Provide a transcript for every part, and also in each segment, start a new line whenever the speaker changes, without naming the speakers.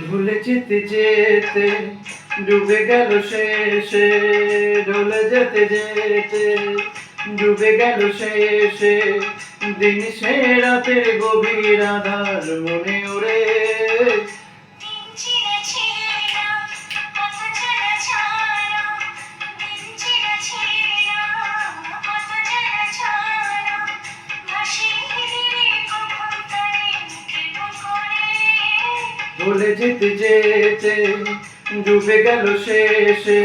ভুলে যেতে যেতে ডুবে গেল শেষে, ঢলে যেতে যেতে ডুবে গেল শেষে। দিন সে রাতের গভীর আধার মনে ওরে ভুলে যেতে যেতে ডুবে গেল শেষে।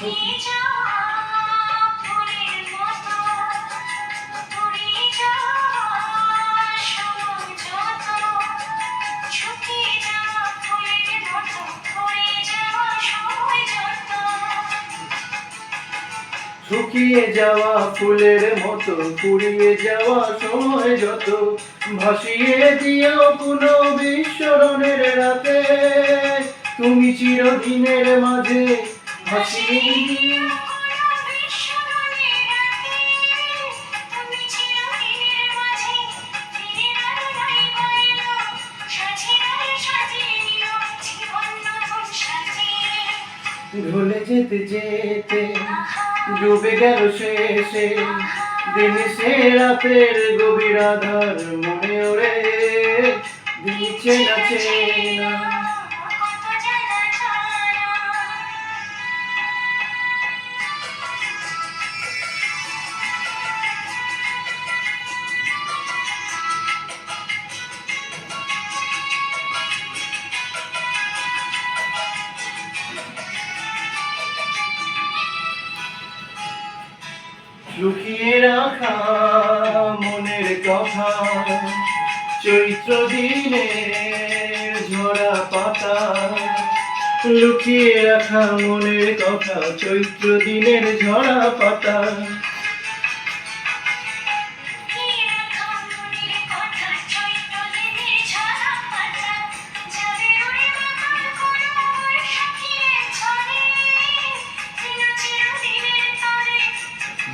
শুকিয়ে যাওয়া ফুলের মতো, পুড়িয়ে যাওয়া সময় যত।
ভাসিয়ে দিও কোনো বিস্মরণের রাতে তুমি চিরদিনের মাঝে ভুলে যেতে যেতে ডুবে গেল শেষে। দিন সে রাতের গভীর আধার মনে ওরে দিন চেনা চেনা লুকিয়ে রাখা মনের কথা। চৈত্র দিনের ঝরা পাতা। লুকিয়ে রাখা মনের কথা, চৈত্র দিনের ঝরা পাতা।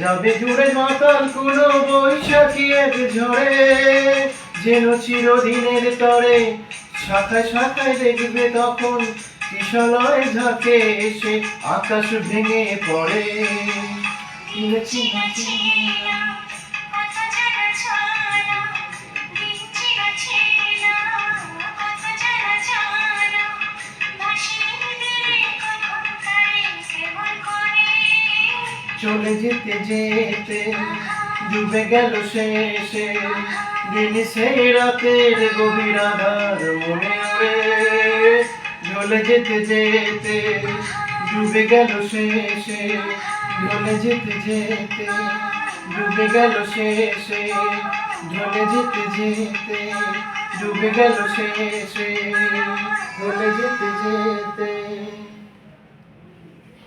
যাবে
জুড়ে মাতাল কোনো বৈশাখী এক ঝরে যেন চিরদিনের তরে শাখায় শাখায় দেখবে তখন কিশলয় ঝাঁকে এসে আকাশ ভেঙে পড়ে। চলে যেতে যেতে ডুবে গেল শেষে। দিন সেই রাতের গভীর আধার মনে ওরে ঢলে যেতে যেতে ডুবে গেল শেষে। ঢলে যেতে যেতে ডুবে গেল শেষে। ঢলে যেতে যেতে ডুবে গেল শেষে। ঢলে যেতে যেতে